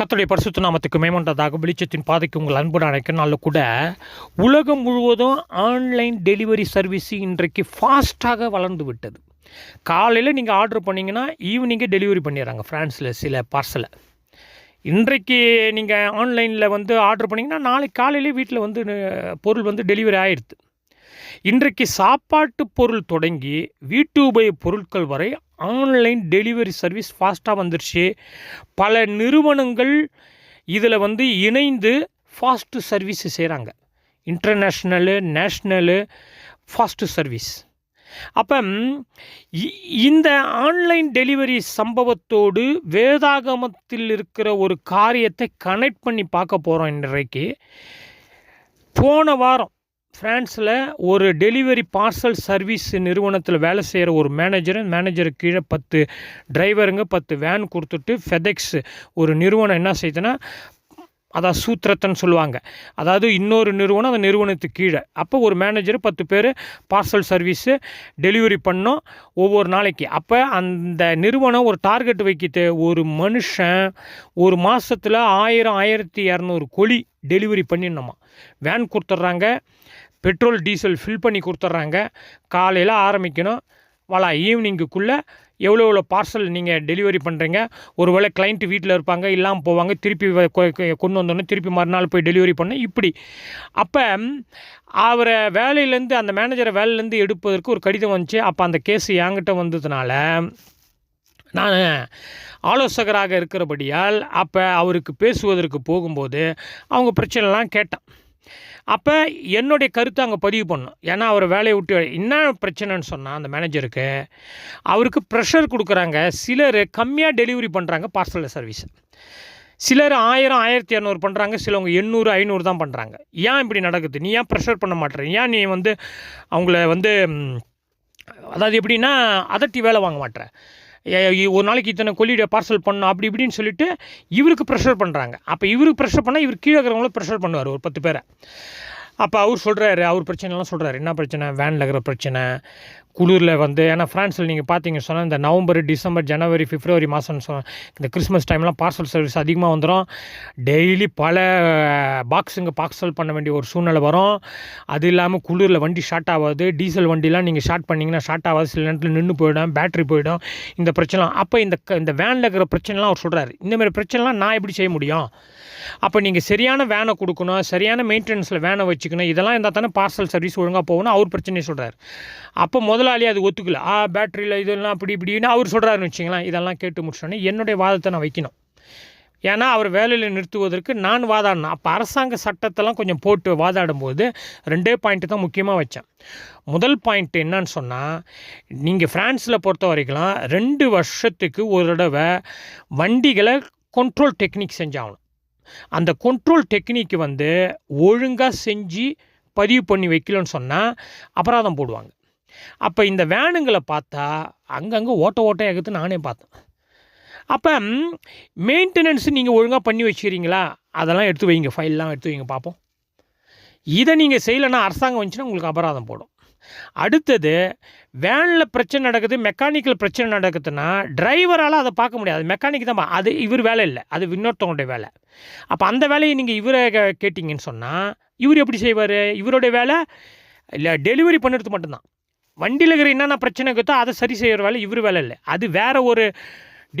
கத்தோடைய பரிசுத்த நாமத்துக்கு மேம்பட்டதாக வெளிச்சத்தின் பாதைக்கு உங்கள் அன்பு அழைக்கனால கூட உலகம் முழுவதும் ஆன்லைன் டெலிவரி சர்வீஸ் இன்றைக்கு ஃபாஸ்ட்டாக வளர்ந்து விட்டது. காலையில் நீங்கள் ஆர்டர் பண்ணிங்கன்னா ஈவினிங்கே டெலிவரி பண்ணிடுறாங்க ஃப்ரான்ஸில் சில பார்சலை இன்றைக்கு நீங்கள் ஆன்லைனில் வந்து ஆர்டர் பண்ணிங்கன்னா நாளைக்கு காலையிலே வீட்டில் வந்து பொருள் வந்து டெலிவரி ஆயிடுது இன்றைக்கு சாப்பாட்டு பொருள் தொடங்கி வீட்டு உபயோக பொருட்கள் வரை ஆன்லைன் டெலிவரி சர்வீஸ் ஃபாஸ்ட்டாக வந்துருச்சு. பல நிறுவனங்கள் இதில் வந்து இணைந்து ஃபாஸ்ட்டு சர்வீஸ் செய்கிறாங்க. International national fast service. அப்போ இ- இந்த ஆன்லைன் டெலிவரி சம்பவத்தோடு வேதாகமத்தில் இருக்கிற ஒரு காரியத்தை கனெக்ட் பண்ணி பார்க்க போகிறோம் இன்றைக்கு. போன வாரம் ஃப்ரான்ஸில் ஒரு டெலிவரி பார்சல் சர்வீஸ் நிறுவனத்தில் வேலை செய்கிற ஒரு மேனேஜர் மேனேஜருக்கு கீழே பத்து டிரைவருங்க பத்து வேன் கொடுத்துட்டு ஃபெதெக்ஸ் ஒரு நிறுவனம் என்ன செய்யுதுன்னா அதான் சூத்திரத்தன்னு சொல்லுவாங்க. அதாவது இன்னொரு நிறுவனம் அந்த நிறுவனத்துக்கு கீழே. அப்போ ஒரு மேனேஜர் பத்து பேர் பார்சல் சர்வீஸு டெலிவரி பண்ணோம் ஒவ்வொரு நாளைக்கு. அப்போ அந்த நிறுவனம் ஒரு டார்கெட் வைக்கிட்டு ஒரு மனுஷன் ஒரு மாதத்தில் ஆயிரம் ஆயிரத்தி இரநூறு கொலி டெலிவரி பண்ணிடணுமா? வேன் கொடுத்துட்றாங்க. பெட்ரோல் டீசல் ஃபில் பண்ணி கொடுத்துட்றாங்க. காலையில் ஆரம்பிக்கணும். வளா ஈவினிங்குக்குள்ளே எவ்வளோ எவ்வளோ பார்சல் நீங்கள் டெலிவரி பண்ணுறீங்க ஒருவேளை கிளைண்ட்டு வீட்டில் இருப்பாங்க இல்லாமல் போவாங்க திருப்பி கொ- கொ- கொண்டு வந்தோடனே திருப்பி மறுநாள் போய் டெலிவரி பண்ண இப்படி. அப்போ அவரை வேலையிலேருந்து அந்த மேனேஜரை வேலையிலேருந்து எடுப்பதற்கு ஒரு கடிதம் வந்துச்சு. அப்போ அந்த கேஸ் என்கிட்ட வந்ததுனால நான் ஆலோசகராக இருக்கிறபடியால் அப்போ அவருக்கு பேசுவதற்கு போகும்போது அவங்க பிரச்சனைலாம் கேட்டேன். அப்போ என்னுடைய கருத்தை அங்கே பதிவு பண்ணும் ஏன்னா அவர் வேலையை விட்டு என்ன பிரச்சனைன்னு சொன்னால் அந்த மேனேஜருக்கு அவருக்கு ப்ரெஷர் கொடுக்குறாங்க. சிலர் கம்மியாக டெலிவரி பண்ணுறாங்க பார்சல் சர்வீஸ் சிலர் ஆயிரம் ஆயிரத்தி இரநூறு பண்ணுறாங்க சிலவங்க எண்ணூறு ஐநூறு தான் பண்ணுறாங்க ஏன் இப்படி நடக்குது? நீ ஏன் ப்ரெஷர் பண்ண மாட்டேற? ஏன் நீ வந்து அவங்கள வந்து அதாவது எப்படின்னா அதட்டி வேலை வாங்க மாட்டேற? ஒரு நாளைக்கு இத்தனை கொல்லிட பார்சல் பண்ணணும் அப்படி இப்படின்னு சொல்லிட்டு இவருக்கு ப்ரெஷர் பண்ணுறாங்க அப்போ இவருக்கு ப்ரெஷர் பண்ணால் இவர் கீழே இருக்கிறவங்களும் ப்ரெஷர் பண்ணுவார் ஒரு பத்து பேரை. அப்போ அவர் சொல்கிறாரு அவர் பிரச்சனைலாம் சொல்கிறாரு என்ன பிரச்சனை? வேனில் இருக்கிற பிரச்சனை. குளிரில் வந்து ஏன்னா ஃப்ரான்ஸில் நீங்கள் பார்த்தீங்க சொன்னால் இந்த நவம்பர் டிசம்பர் ஜனவரி பிப்ரவரி மாதம்னு சொன்னால் இந்த கிறிஸ்மஸ் டைம்லாம் பார்சல் சர்வீஸ் அதிகமாக வந்துடும் டெய்லி பல பாக்ஸுங்க பார்சல் பண்ண வேண்டிய ஒரு சூழ்நிலை வரும். அது இல்லாமல் குளிரில் வண்டி ஷார்ட் ஆகாது. டீசல் வண்டிலாம் நீங்கள் ஷார்ட் பண்ணிங்கன்னா ஷார்ட் ஆகாது. சில நேரத்தில் நின்று போயிடும் பேட்டரி போயிடும். இந்த பிரச்சனை அப்போ இந்த இந்த வேனில் இருக்கிற பிரச்சனைலாம் அவர் சொல்கிறாரு இந்தமாதிரி பிரச்சனைலாம் நான் எப்படி செய்ய முடியும்? அப்போ நீங்கள் சரியான வேனை கொடுக்கணும் சரியான மெயின்டெனன்ஸில் வேனை வச்சுக்கணும். இதெல்லாம் இருந்தால் தானே பார்சல் சர்வீஸ் ஒழுங்காக போகணும் அவர் பிரச்சனையை சொல்கிறார் அப்போ முதலாளி அது ஒத்துக்கல. ஆ பேட்டரியில் இதெல்லாம் அப்படி இப்படின்னு அவர் சொல்கிறாருன்னு வச்சிங்களேன் இதெல்லாம் கேட்டு முடிச்சோன்னே என்னுடைய வாதத்தை நான் வைக்கணும். ஏன்னா அவர் வேலையில் நிறுத்துவதற்கு நான் வாதாடினேன் அப்போ அரசாங்க சட்டத்தெல்லாம் கொஞ்சம் போட்டு வாதாடும்போது ரெண்டே பாயிண்ட்டு தான் முக்கியமாக வச்சேன். முதல் பாயிண்ட் என்னன்னு சொன்னால் நீங்கள் ஃப்ரான்ஸில் பொறுத்த வரைக்கும் ரெண்டு வருஷத்துக்கு ஒரு தடவை வண்டிகளை கண்ட்ரோல் டெக்னிக் செஞ்சாகணும். அந்த கண்ட்ரோல் டெக்னிக் வந்து ஒழுங்காக செஞ்சு பதிவு பண்ணி வைக்கலன்னு சொன்னால் அபராதம் போடுவாங்க. அப்போ இந்த வேனுங்களை பார்த்தா அங்கங்கே ஓட்ட இருக்குது நானே பார்த்தேன். அப்போ மெயின்டெனன்ஸ் நீங்கள் ஒழுங்காக பண்ணி வச்சுக்கிறீங்களா? அதெல்லாம் எடுத்து வைங்க ஃபைல்லாம் எடுத்து வைங்க பார்ப்போம் இதை நீங்கள் செய்யலைன்னா அரசாங்கம் வந்துச்சுன்னா உங்களுக்கு அபராதம் போடும். அடுத்தது வேனில் பிரச்சனை நடக்குது மெக்கானிக்கல் பிரச்சனை நடக்குதுன்னா டிரைவரால் அதை பார்க்க முடியாது. மெக்கானிக் தான் அது இவர் வேலை இல்லை அது இன்னொருத்தவங்களுடைய வேலை. அப்போ அந்த வேலையை நீங்கள் இவரை கேட்டிங்கன்னு சொன்னால் இவர் எப்படி செய்வார்? இவருடைய வேலை இல்லை டெலிவரி பண்ணுறது மட்டும்தான். வண்டியில் இருக்கிற என்னென்ன பிரச்சனை இருக்குதோ அதை சரி செய்கிற வேலை இவர் வேலை இல்லை. அது வேறு ஒரு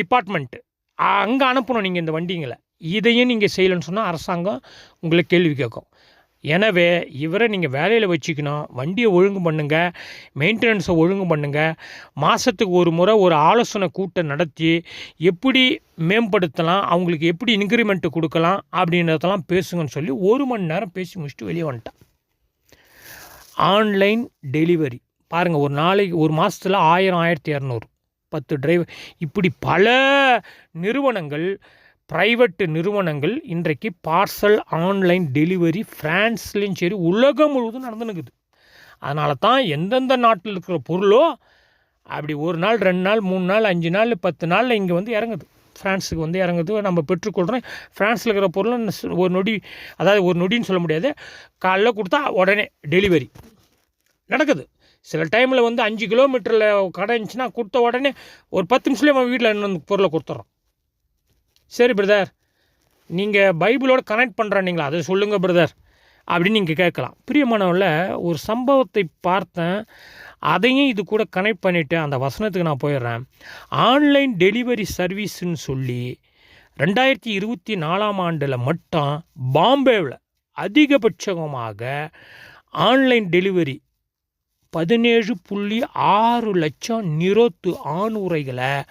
டிபார்ட்மெண்ட்டு அங்கே அனுப்பணும் நீங்கள் இந்த வண்டிங்களை. இதையும் நீங்கள் செய்யலைன்னு சொன்னால் அரசாங்கம் உங்களை கேள்வி கேட்கும். எனவே இவரை நீங்கள் வேலையில் வச்சுக்கணும். வண்டியை ஒழுங்கு பண்ணுங்கள் மெயின்டெனன்ஸை ஒழுங்கு பண்ணுங்கள் மாதத்துக்கு ஒரு முறை ஒரு ஆலோசனை கூட்டம் நடத்தி எப்படி மேம்படுத்தலாம் அவங்களுக்கு எப்படி இன்க்ரிமெண்ட்டு கொடுக்கலாம் அப்படின்றதெல்லாம் பேசுங்கன்னு சொல்லி ஒரு மணி நேரம் பேசி முடிச்சுட்டு வெளியே வந்துட்டேன். Online delivery. பாருங்கள் ஒரு நாளைக்கு ஒரு மாதத்தில் ஆயிரம் ஆயிரத்தி இரநூறு பத்து டிரைவர் இப்படி பல நிறுவனங்கள் ப்ரைவேட்டு நிறுவனங்கள் இன்றைக்கு பார்சல் ஆன்லைன் டெலிவரி ஃப்ரான்ஸ்லேயும் சரி உலகம் முழுவதும் நடந்துனுக்குது அதனால தான் எந்தெந்த நாட்டில் இருக்கிற பொருளோ அப்படி ஒரு நாள் ரெண்டு நாள் மூணு நாள் அஞ்சு நாள் பத்து நாளில் இங்கே வந்து இறங்குது. ஃப்ரான்ஸுக்கு வந்து இறங்குது. நம்ம பெற்றுக்கொள்கிறோம் ஃப்ரான்ஸில் இருக்கிற பொருளும் ஒரு நொடி அதாவது ஒரு நொடின்னு சொல்ல முடியாது. காலைல கொடுத்தா உடனே டெலிவரி நடக்குது. சில டைமில் வந்து அஞ்சு கிலோமீட்டரில் கடை இருந்துச்சுன்னா கொடுத்த உடனே ஒரு பத்து நிமிஷத்துலேயே அவன் வீட்டில் வந்து பொருளை கொடுத்துட்றோம் சரி பிரதர் நீங்கள் பைபிளோட கனெக்ட் பண்ணுறானீங்களா அதை சொல்லுங்கள் பிரதர் அப்படின்னு நீங்கள் கேட்கலாம். பிரியமானவில் ஒரு சம்பவத்தை பார்த்தேன். அதையும் இது கூட கனெக்ட் பண்ணிவிட்டு அந்த வசனத்துக்கு நான் போயிடுறேன். ஆன்லைன் டெலிவரி சர்வீஸ்ன்னு சொல்லி ரெண்டாயிரத்தி இருபத்தி நாலாம் ஆண்டில் மட்டும் பாம்பேவில் அதிகபட்சமாக ஆன்லைன் டெலிவரி பதினேழு புள்ளி ஆறு லட்சம் நிரோத்து ஆணுரைகளை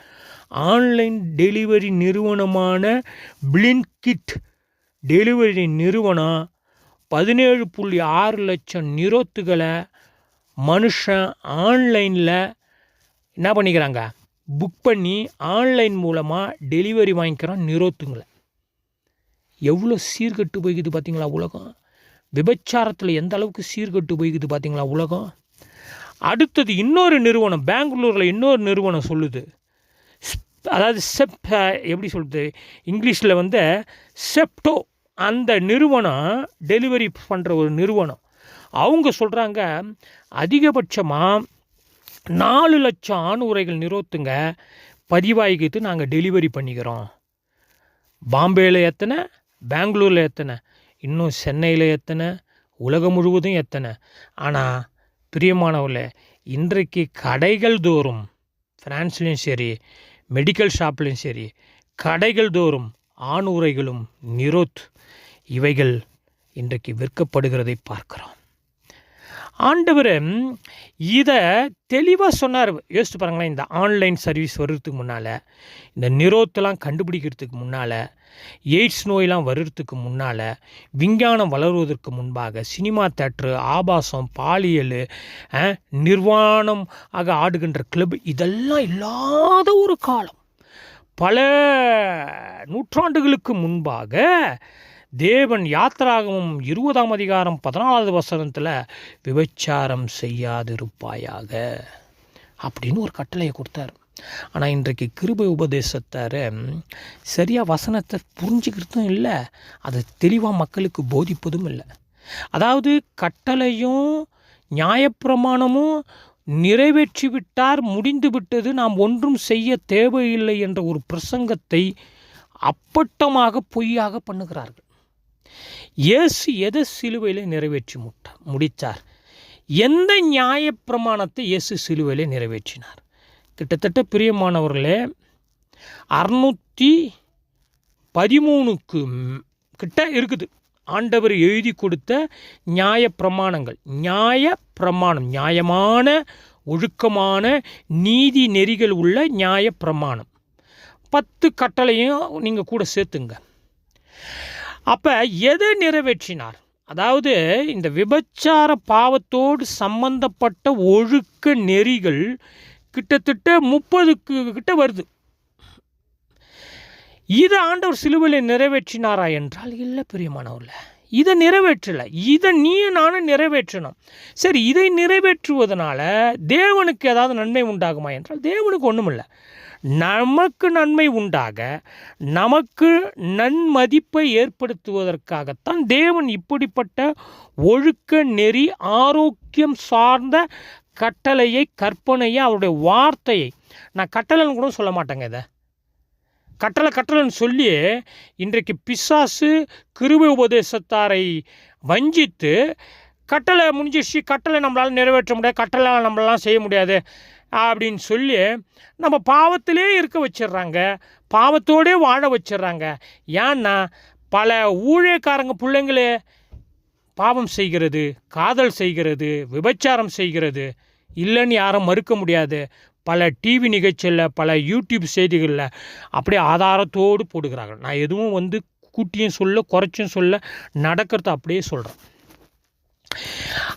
ஆன்லைன் டெலிவரி நிறுவனமான பிளின்கிட் டெலிவரி நிறுவனம் பதினேழு புள்ளி ஆறு லட்சம் நிரோத்துகளை மனுஷன் ஆன்லைனில் என்ன பண்ணிக்கிறாங்க? புக் பண்ணி ஆன்லைன் மூலமாக டெலிவரி வாங்கிக்கிறான் நிரோத்துங்களை. எவ்வளோ சீர்கெட்டு போய்க்குது பார்த்தீங்களா உலகம்? விபச்சாரத்தில் எந்த அளவுக்கு சீர்கெட்டு போய்க்குது பார்த்தீங்களா உலகம்? அடுத்தது இன்னொரு நிறுவனம் பெங்களூரில் இன்னொரு நிறுவனம் சொல்லுது. அதாவது செப் எப்படி சொல்கிறது இங்கிலீஷில் வந்து செப்டோ அந்த நிறுவனம் டெலிவரி பண்ணுற ஒரு நிறுவனம். அவங்க சொல்கிறாங்க அதிகபட்சமாக நாலு லட்சம் ஆணுரைகள் நிறுவத்துங்க பதிவாகிக்கிட்டு நாங்கள் டெலிவரி பண்ணிக்கிறோம். பாம்பேயில் எத்தனை? பெங்களூரில் எத்தனை? இன்னும் சென்னையில் எத்தனை? உலகம் முழுவதும் எத்தனை? ஆனால் பிரியமானவர்களே இன்றைக்கு கடைகள் தோறும் ஃப்ரான்ஸ்லேயும் சரி மெடிக்கல் ஷாப்லேயும் சரி கடைகள் தோறும் ஆணுரைகளும் நிரோத் இவைகள் இன்றைக்கு விற்கப்படுகிறதை பார்க்கிறோம். ஆண்டவர் இதை தெளிவாக சொன்னார். யோசிச்சு பாருங்களேன் இந்த ஆன்லைன் சர்வீஸ் வர்றதுக்கு முன்னால் இந்த நிறோத்தெல்லாம் கண்டுபிடிக்கிறதுக்கு முன்னால் எய்ட்ஸ் நோயெல்லாம் வர்றதுக்கு முன்னால் விஞ்ஞானம் வளருவதற்கு முன்பாக சினிமா தேட்ரு ஆபாசம் பாலியல் நிர்வாணம் ஆக ஆடுகின்ற கிளப் இதெல்லாம் இல்லாத ஒரு காலம். பல நூற்றாண்டுகளுக்கு முன்பாக தேவன் யாத்திராகமும் இருபதாம் அதிகாரம் பதினாலாவது வசனத்தில் விபச்சாரம் செய்யாதிருப்பாயாக அப்படின்னு ஒரு கட்டளையை கொடுத்தாரு. ஆனால் இன்றைக்கு கிருபை உபதேசத்தார் சரியாக வசனத்தை புரிஞ்சுக்கிறதும் இல்லை அதை தெளிவாக மக்களுக்கு போதிப்பதும் இல்லை. அதாவது கட்டளையும் நியாயப்பிரமாணமும் நிறைவேற்றி விட்டார் முடிந்து விட்டது நாம் ஒன்றும் செய்ய தேவையில்லை என்ற ஒரு பிரசங்கத்தை அப்பட்டமாக பொய்யாக பண்ணுகிறார்கள். இயேசு எதை சிலுவையில் நிறைவேற்றி முட்டா முடித்தார்? எந்த நியாயப்பிரமாணத்தை இயேசு சிலுவையில் நிறைவேற்றினார்? கிட்டத்தட்ட பிரியமானவர்களே அறுநூற்றி பதிமூணுக்கு கிட்ட இருக்குது. ஆண்டவர் எழுதி கொடுத்த நியாய பிரமாணங்கள் நியாய பிரமாணம் நியாயமான ஒழுக்கமான நீதி நெறிகள் உள்ள நியாய பிரமாணம் பத்து கட்டளையும் நீங்கள் கூட சேர்த்துங்க. அப்போ எதை நிறைவேற்றினார்? அதாவது இந்த விபச்சார பாவத்தோடு சம்பந்தப்பட்ட ஒழுக்க நெறிகள் கிட்டத்தட்ட முப்பதுக்கு கிட்ட வருது. இதை ஆண்டவர் சிலுவையில் நிறைவேற்றினாரா என்றால் இல்லை பிரியமானவர்ல இதை நிறைவேற்றலை. இதை நீ நானும் நிறைவேற்றணும். சரி இதை நிறைவேற்றுவதனால தேவனுக்கு ஏதாவது நன்மை உண்டாகுமா என்றால் தேவனுக்கு ஒன்றுமில்லை நமக்கு நன்மை உண்டாக நமக்கு நன்மதிப்பை ஏற்படுத்துவதற்காகத்தான் தேவன் இப்படிப்பட்ட ஒழுக்க நெறி ஆரோக்கியம் சார்ந்த கட்டளையை கற்பனையை அவருடைய வார்த்தையை நான் கட்டளைன்னு கூட சொல்ல மாட்டேங்க இதை. கட்டளை கட்டளைன்னு சொல்லி இன்றைக்கு பிசாசு கிருபை உபதேசத்தாரை வஞ்சித்து கட்டளை முடிஞ்சிச்சு கட்டளை நம்மளால் நிறைவேற்ற முடியாது கட்டளை நம்மளாலாம் செய்ய முடியாது. அப்படின்னு சொல்லி நம்ம பாவத்திலே இருக்க வச்சிடுறாங்க பாவத்தோடே வாழ வச்சிடுறாங்க ஏன்னா பல ஊழியக்காரங்க பிள்ளைங்களே பாவம் செய்கிறது காதல் செய்கிறது விபச்சாரம் செய்கிறது. இல்லைன்னு யாரும் மறுக்க முடியாது. பல டிவி நிகழ்ச்சியில் பல யூடியூப் செய்திகளில் அப்படியே ஆதாரத்தோடு போடுகிறார்கள். நான் எதுவும் வந்து கூட்டியும் சொல்ல குறைச்சும் சொல்ல நடக்கிறத அப்படியே சொல்கிறேன்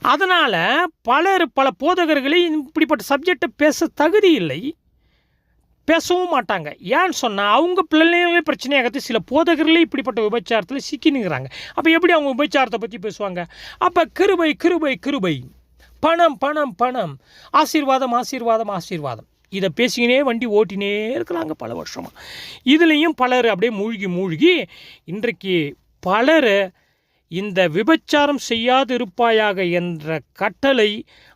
அதனால் பலர் பல போதகர்களே இப்படிப்பட்ட சப்ஜெக்டை பேச தகுதி இல்லை. பேசவும் மாட்டாங்க. ஏன்னு சொன்னால் அவங்க பிள்ளைங்களே பிரச்சனையாகத்து சில போதகர்களே இப்படிப்பட்ட விபச்சாரத்தில் சிக்கினுங்கிறாங்க. அப்போ எப்படி அவங்க விபச்சாரத்தை பற்றி பேசுவாங்க? அப்போ கிருபை கிருபை கிருபை. பணம் பணம் பணம். ஆசீர்வாதம் ஆசீர்வாதம் ஆசீர்வாதம். இதை பேசிக்கினே வண்டி ஓட்டினே இருக்கிறாங்க பல வருஷமாக இதுலேயும் பலர் அப்படியே மூழ்கி மூழ்கி இன்றைக்கு பலர் இந்த விபச்சாரம் செய்யாதிருப்பாயாக என்ற கட்டளை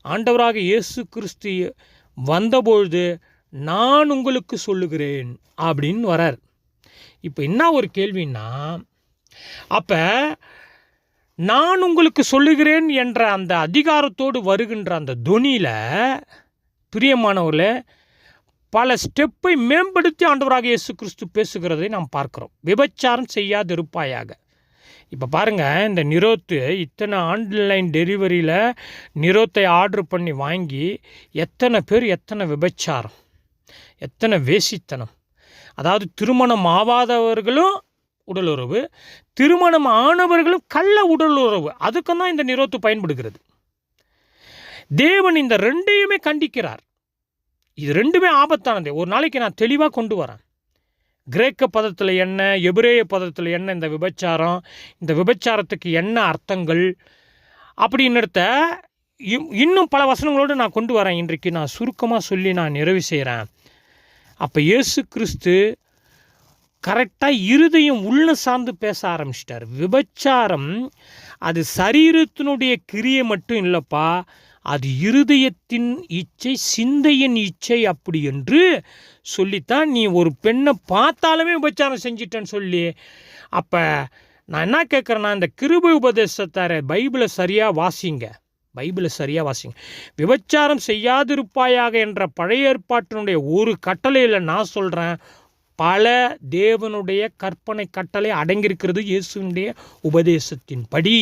ஆண்டவராக இயேசு கிறிஸ்து வந்தபொழுது நான் உங்களுக்கு சொல்லுகிறேன் அப்படின்னு வரார். இப்போ என்ன ஒரு கேள்வின்னா அப்போ நான் உங்களுக்கு சொல்லுகிறேன் என்ற அந்த அதிகாரத்தோடு வருகின்ற அந்த தொனியில் பிரியமானவர்களே பல ஸ்டெப்பை மேம்படுத்தி ஆண்டவராக இயேசு கிறிஸ்து பேசுகிறதை நாம் பார்க்குறோம். விபச்சாரம் செய்யாதிருப்பாயாக. இப்போ பாருங்கள் இந்த நிரோத்து இத்தனை ஆன்லைன் டெலிவரியில் நிரோத்தை ஆர்டர் பண்ணி வாங்கி எத்தனை பேர் எத்தனை விபச்சாரம் எத்தனை வேசித்தனம். அதாவது திருமணம் ஆவாதவர்களும் உடலுறவு திருமணம் ஆனவர்களும் கள்ள உடலுறவு. உறவு அதுக்கும் தான் இந்த நிரோத்து பயன்படுகிறது. தேவன் இந்த ரெண்டையுமே கண்டிக்கிறார். இது ரெண்டுமே ஆபத்தானது. ஒரு நாளைக்கு நான் தெளிவாக கொண்டு வரேன். கிரேக்க பதத்தில் என்ன எபிரேய பதத்தில் என்ன இந்த விபச்சாரம் இந்த விபச்சாரத்துக்கு என்ன அர்த்தங்கள் அப்படின்னுத்த இம்- இன்னும் பல வசனங்களோடு நான் கொண்டு வரேன். இன்றைக்கு நான் சுருக்கமாக சொல்லி நான் நிறைவு செய்கிறேன் அப்போ இயேசு கிறிஸ்து கரெக்டாக இருதயம் உள்ள சார்ந்து பேச ஆரம்பிச்சிட்டார். விபச்சாரம் அது சரீரத்தினுடைய கிரியை மட்டும் இல்லைப்பா அது இருதயத்தின் இச்சை சிந்தையின் இச்சை அப்படி என்று சொல்லித்தான் நீ ஒரு பெண்ணை பார்த்தாலுமே விபச்சாரம் செஞ்சிட்டேன்னு சொல்லி. அப்போ நான் என்ன கேட்குறேன்னா இந்த கிருபை உபதேசத்தார பைபிளை சரியாக வாசிங்க. பைபிளை சரியாக வாசிங்க. விபச்சாரம் செய்யாதிருப்பாயாக என்ற பழைய ஏற்பாட்டினுடைய ஒரு கட்டளையில் நான் சொல்கிறேன் பல தேவனுடைய கற்பனை கட்டளை அடங்கியிருக்கிறது இயேசுனுடைய உபதேசத்தின் படி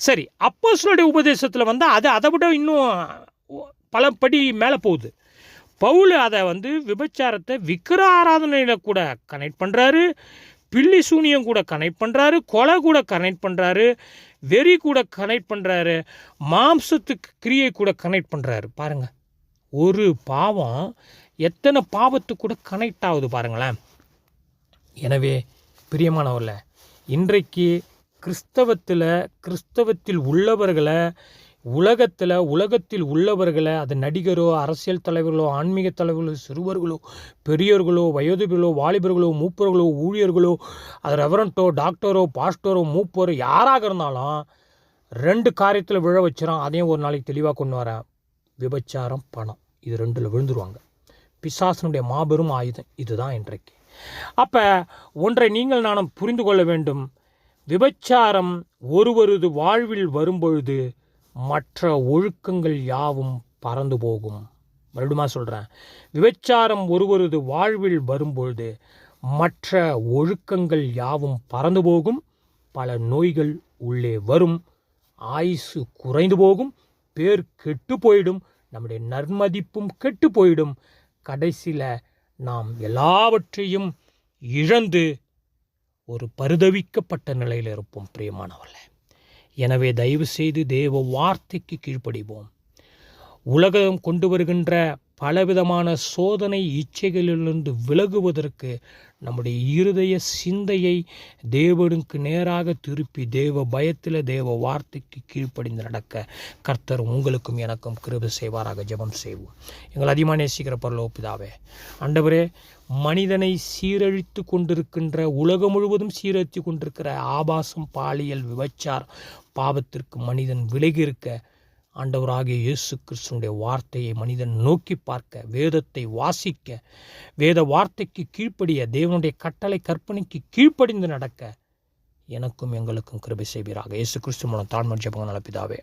சரி அப்போஸ்தலருடைய உபதேசத்தில் வந்து அது அதை விட இன்னும் பல படி மேலே போகுது. பவுல் அதை வந்து விபச்சாரத்தை விக்கிர ஆராதனையில் கூட கனெக்ட் பண்ணுறாரு பில்லி சூனியம் கூட கனெக்ட் பண்ணுறாரு கொலை கூட கனெக்ட் பண்ணுறாரு வெறி கூட கனெக்ட் பண்ணுறாரு மாம்சத்துக்கு கிரியை கூட கனெக்ட் பண்ணுறாரு பாருங்கள் ஒரு பாவம் எத்தனை பாவத்துக்கு கூட கனெக்ட் ஆகுது பாருங்களேன். எனவே பிரியமானவர்கள இன்றைக்கு கிறிஸ்தவத்தில் கிறிஸ்தவத்தில் உள்ளவர்களை உலகத்தில் உலகத்தில் உள்ளவர்களை அது நடிகரோ அரசியல் தலைவர்களோ ஆன்மீக தலைவர்களோ சிறுவர்களோ பெரியோர்களோ வயோதிபர்களோ வாலிபர்களோ மூப்பர்களோ ஊழியர்களோ அது ரெவரண்ட்டோ டாக்டரோ பாஸ்டரோ மூப்பரோ யாராக இருந்தாலும் ரெண்டு காரியத்தில் விழ வச்சிடும் அதையும் ஒரு நாளைக்கு தெளிவாக கொண்டு வரேன் விபச்சாரம் பணம். இது ரெண்டில் விழுந்துருவாங்க. பிசாசனுடைய மாபெரும் ஆயுதம். இதுதான் இன்றைக்கு. அப்போ ஒன்றை நீங்கள் நானும் புரிந்து கொள்ள வேண்டும். விபச்சாரம் ஒருவரது வாழ்வில் வரும்பொழுது மற்ற ஒழுக்கங்கள் யாவும் பறந்து போகும். மறுபடியுமா சொல்கிறேன் விபச்சாரம் ஒருவரது வாழ்வில் வரும்பொழுது மற்ற ஒழுக்கங்கள் யாவும் பறந்து போகும். பல நோய்கள் உள்ளே வரும். ஆயுசு குறைந்து போகும். பேர் கெட்டு போயிடும். நம்முடைய நன்மதிப்பும் கெட்டு போயிடும். கடைசியில் நாம் எல்லாவற்றையும் இழந்து ஒரு பரிதவிக்கப்பட்ட நிலையில் இருப்போம் பிரியமானவர்களே. எனவே தயவு செய்து தேவ வார்த்தைக்கு கீழ்ப்படிவோம். உலகம் கொண்டு வருகின்ற பலவிதமான சோதனை இச்சைகளிலிருந்து விலகுவதற்கு நம்முடைய இருதய சிந்தையை தேவனுக்கு நேராக திருப்பி தேவ பயத்தில் தேவ வார்த்தைக்கு கீழ்ப்படிந்து நடக்க கர்த்தர் உங்களுக்கும் எனக்கும் கிருபை செய்வாராக ஜெபம் செய்வோம். எங்கள் அதிகமாக நேசிக்கிற பரலோ பிதாவே ஆண்டவரே மனிதனை சீரழித்து கொண்டிருக்கின்ற உலகம் முழுவதும் சீரழித்து கொண்டிருக்கிற ஆபாசம் பாலியல் விபச்சார் பாவத்திற்கு மனிதன் விலகி இருக்க ஆண்டவராகிய இயேசு கிறிஸ்துனுடைய வார்த்தையை மனிதன் நோக்கி பார்க்க வேதத்தை வாசிக்க வேத வார்த்தைக்கு கீழ்ப்படிய தேவனுடைய கட்டளை கற்பனைக்கு கீழ்ப்படிந்து நடக்க எனக்கும் எங்களுக்கும் கிருபை செய்வீராக. இயேசு கிறிஸ்து மூலம் தாழ்மன் ஜெபங்க நலப்பிதாவே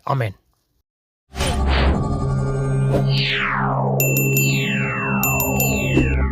Yeah.